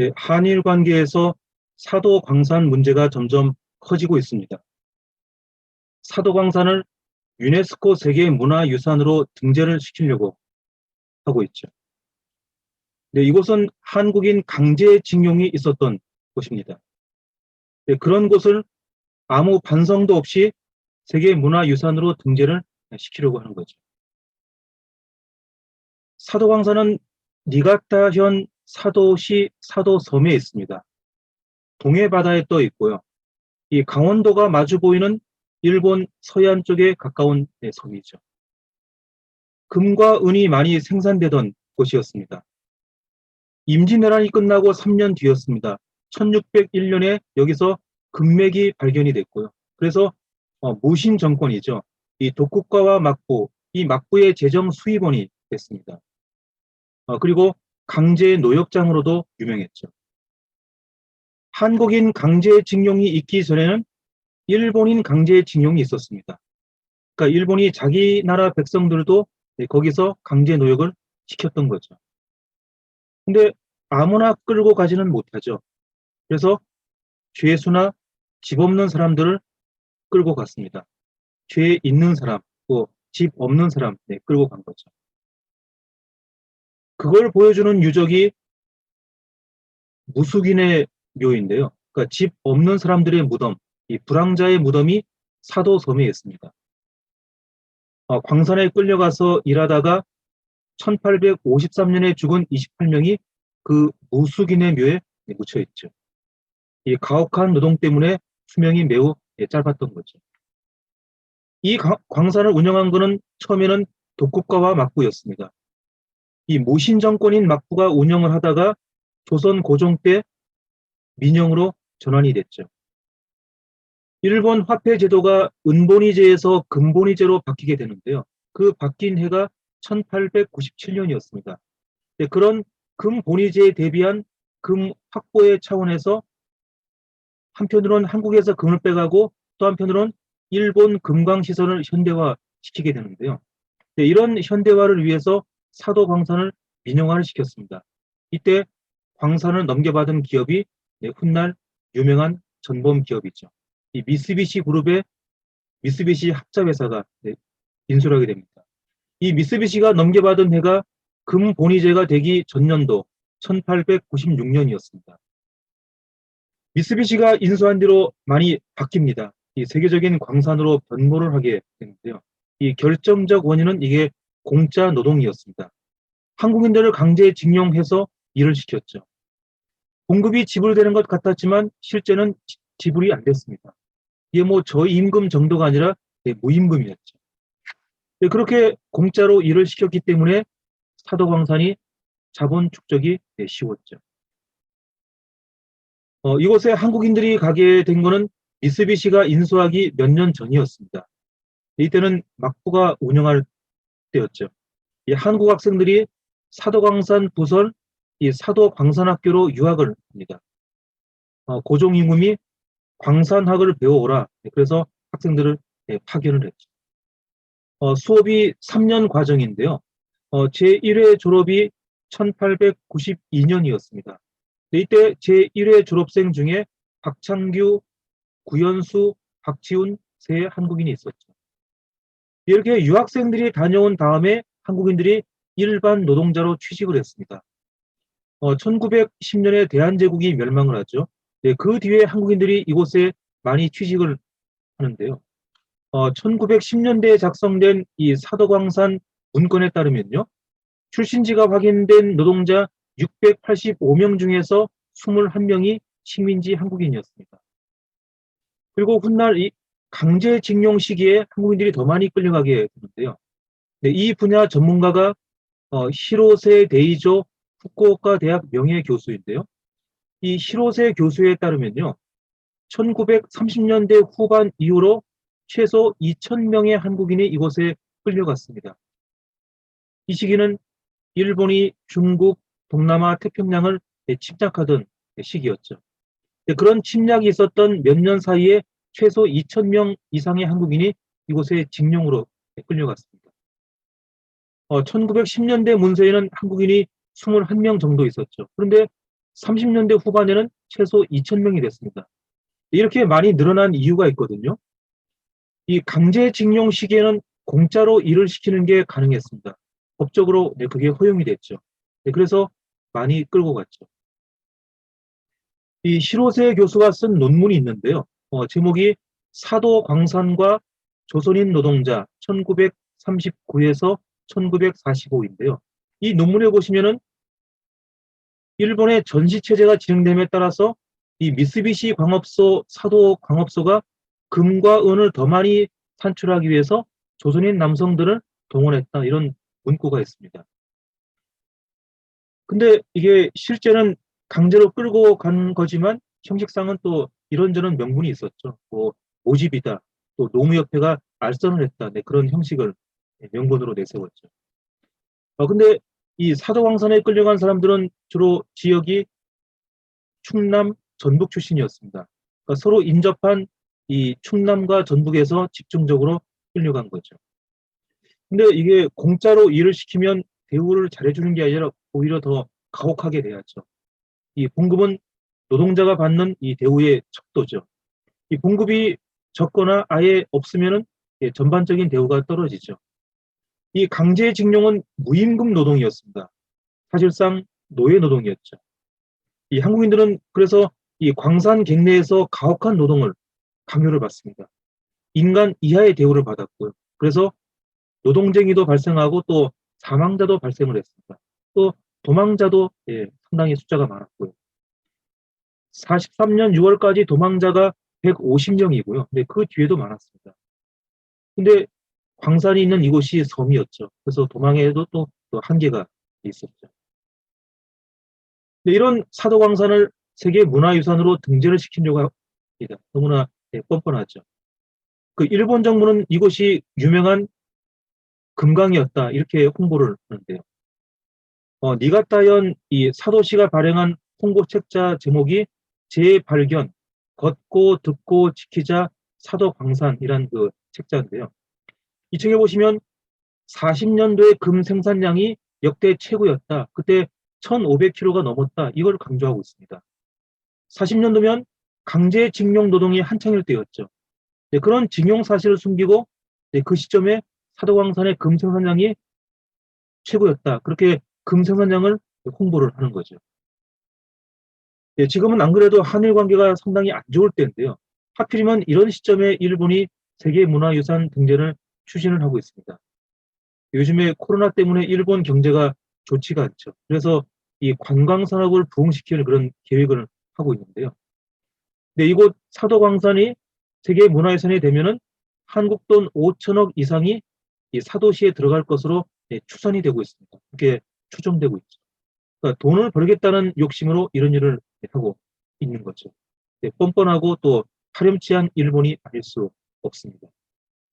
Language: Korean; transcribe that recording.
네, 한일 관계에서 사도 광산 문제가 점점 커지고 있습니다. 사도 광산을 유네스코 세계 문화유산으로 등재를 시키려고 하고 있죠. 네, 이곳은 한국인 강제징용이 있었던 곳입니다. 네, 그런 곳을 아무 반성도 없이 세계 문화유산으로 등재를 시키려고 하는 거죠. 사도광산은 니가타현 사도시 사도 섬에 있습니다. 동해 바다에 떠 있고요. 이 강원도가 마주 보이는 일본 서해안 쪽에 가까운 네, 섬이죠. 금과 은이 많이 생산되던 곳이었습니다. 임진왜란이 끝나고 3년 뒤였습니다. 1601년에 여기서 금맥이 발견이 됐고요. 그래서 어, 무신 정권이죠. 이 독국가와 막부, 이 막부의 재정 수입원이 됐습니다. 어, 그리고 강제 노역장으로도 유명했죠. 한국인 강제징용이 있기 전에는 일본인 강제징용이 있었습니다. 그러니까 일본이 자기 나라 백성들도 네, 거기서 강제 노역을 시켰던 거죠. 근데 아무나 끌고 가지는 못하죠. 그래서 죄수나 집 없는 사람들을 끌고 갔습니다. 죄 있는 사람, 또 집 없는 사람 네, 끌고 간 거죠. 그걸 보여주는 유적이 무숙인의 묘인데요. 그러니까 집 없는 사람들의 무덤, 이 불황자의 무덤이 사도 섬에 있습니다. 어, 광산에 끌려가서 일하다가 1853년에 죽은 28명이 그 무숙인의 묘에 묻혀 있죠. 이 가혹한 노동 때문에 수명이 매우 짧았던 거죠. 이 광산을 운영한 것은 처음에는 독국가와 막부였습니다. 이 모신 정권인 막부가 운영을 하다가 조선 고종 때 민영으로 전환이 됐죠. 일본 화폐 제도가 은본위제에서 금본위제로 바뀌게 되는데요. 그 바뀐 해가 1897년이었습니다. 그런 금본위제에 대비한 금 확보의 차원에서 한편으로는 한국에서 금을 빼가고 또 한편으로는 일본 금광시설을 현대화 시키게 되는데요. 이런 현대화를 위해서 사도 광산을 민영화를 시켰습니다. 이때 광산을 넘겨받은 기업이 네, 훗날 유명한 전범 기업이죠. 이 미쓰비시 그룹의 미쓰비시 합자회사가 네, 인수하게 됩니다. 이 미쓰비시가 넘겨받은 해가 금본위제가 되기 전년도 1896년이었습니다. 미쓰비시가 인수한 뒤로 많이 바뀝니다. 이 세계적인 광산으로 변모를 하게 되는데요. 이 결정적 원인은 이게 공짜 노동이었습니다. 한국인들을 강제 징용해서 일을 시켰죠. 공급이 지불되는 것 같았지만 실제는 지불이 안 됐습니다. 이게 뭐 저임금 정도가 아니라 네, 무임금이었죠. 네, 그렇게 공짜로 일을 시켰기 때문에 사도광산이 자본 축적이 네, 쉬웠죠. 어, 이곳에 한국인들이 가게 된 것은 미쓰비시가 인수하기 몇 년 전이었습니다. 이때는 막부가 운영할 때였죠. 이 한국 학생들이 사도광산 부설 이 사도광산학교로 유학을 합니다. 어, 고종 임금이 광산학을 배워오라. 그래서 학생들을 네, 파견을 했죠. 어, 수업이 3년 과정인데요. 어, 제1회 졸업이 1892년이었습니다. 이때 제1회 졸업생 중에 박창규, 구현수, 박지훈 세 한국인이 있었죠. 이렇게 유학생들이 다녀온 다음에 한국인들이 일반 노동자로 취직을 했습니다. 어, 1910년에 대한제국이 멸망을 하죠. 네, 그 뒤에 한국인들이 이곳에 많이 취직을 하는데요. 어, 1910년대에 작성된 이 사도광산 문건에 따르면요. 출신지가 확인된 노동자 685명 중에서 21명이 식민지 한국인이었습니다. 그리고 훗날 이 강제징용 시기에 한국인들이 더 많이 끌려가게 되는데요. 네, 이 분야 전문가가 어, 히로세 데이조 후쿠오카 대학 명예 교수인데요. 이 히로세 교수에 따르면요. 1930년대 후반 이후로 최소 2,000명의 한국인이 이곳에 끌려갔습니다. 이 시기는 일본이 중국, 동남아, 태평양을 침략하던 시기였죠. 그런 침략이 있었던 몇 년 사이에 최소 2,000명 이상의 한국인이 이곳에 징용으로 끌려갔습니다. 어, 1910년대 문서에는 한국인이 21명 정도 있었죠. 그런데 30년대 후반에는 최소 2,000명이 됐습니다. 이렇게 많이 늘어난 이유가 있거든요. 이 강제징용 시기에는 공짜로 일을 시키는 게 가능했습니다. 법적으로 네, 그게 허용이 됐죠. 네, 그래서 많이 끌고 갔죠. 이 시로세 교수가 쓴 논문이 있는데요. 어, 제목이 사도 광산과 조선인 노동자 1939에서 1945인데요. 이 논문에 보시면은 일본의 전시 체제가 진행됨에 따라서 이 미쓰비시 광업소 사도 광업소가 금과 은을 더 많이 산출하기 위해서 조선인 남성들을 동원했다 이런 문구가 있습니다. 근데 이게 실제는 강제로 끌고 간 거지만 형식상은 또 이런저런 명분이 있었죠. 뭐 모집이다, 또 노무협회가 알선을 했다, 네, 그런 형식을 명분으로 내세웠죠. 어, 근데 이 사도광산에 끌려간 사람들은 주로 지역이 충남, 전북 출신이었습니다. 그러니까 서로 인접한 이 충남과 전북에서 집중적으로 끌려간 거죠. 근데 이게 공짜로 일을 시키면 대우를 잘해주는 게 아니라 오히려 더 가혹하게 돼야죠. 이 봉급은 노동자가 받는 이 대우의 척도죠. 이 봉급이 적거나 아예 없으면은 예, 전반적인 대우가 떨어지죠. 이 강제징용은 무임금 노동이었습니다. 사실상 노예 노동이었죠. 이 한국인들은 그래서 이 광산 갱내에서 가혹한 노동을 강요를 받습니다. 인간 이하의 대우를 받았고요. 그래서 노동쟁이도 발생하고 또 사망자도 발생을 했습니다. 또 도망자도 예, 상당히 숫자가 많았고요. 43년 6월까지 도망자가 150명이고요. 근데 그 뒤에도 많았습니다. 근데 광산이 있는 이곳이 섬이었죠. 그래서 도망에도 또, 또 한계가 있었죠. 이런 사도광산을 세계 문화유산으로 등재를 시키려고 합니다. 너무나 네, 뻔뻔하죠. 그 일본 정부는 이곳이 유명한 금강이었다 이렇게 홍보를 하는데요. 어, 니가타현 이 사도시가 발행한 홍보 책자 제목이 재발견 걷고 듣고 지키자 사도광산이란 그 책자인데요. 이 책에 보시면 40년도의 금 생산량이 역대 최고였다. 그때 1,500kg가 넘었다. 이걸 강조하고 있습니다. 40년도면 강제 징용 노동이 한창일 때였죠. 네, 그런 징용 사실을 숨기고 네, 그 시점에 사도광산의 금 생산량이 최고였다. 그렇게 금 생산량을 홍보를 하는 거죠. 네, 지금은 안 그래도 한일 관계가 상당히 안 좋을 때인데요. 하필이면 이런 시점에 일본이 세계문화유산 등재를 추진을 하고 있습니다. 요즘에 코로나 때문에 일본 경제가 좋지가 않죠. 그래서 이 관광 산업을 부흥시키는 그런 계획을 하고 있는데요. 근데 이곳 사도광산이 세계 문화유산이 되면은 한국 돈 5천억 이상이 이 사도시에 들어갈 것으로 네, 추산이 되고 있습니다. 그렇게 추정되고 있죠. 그러니까 돈을 벌겠다는 욕심으로 이런 일을 하고 있는 거죠. 네, 뻔뻔하고 또 파렴치한 일본이 아닐 수 없습니다.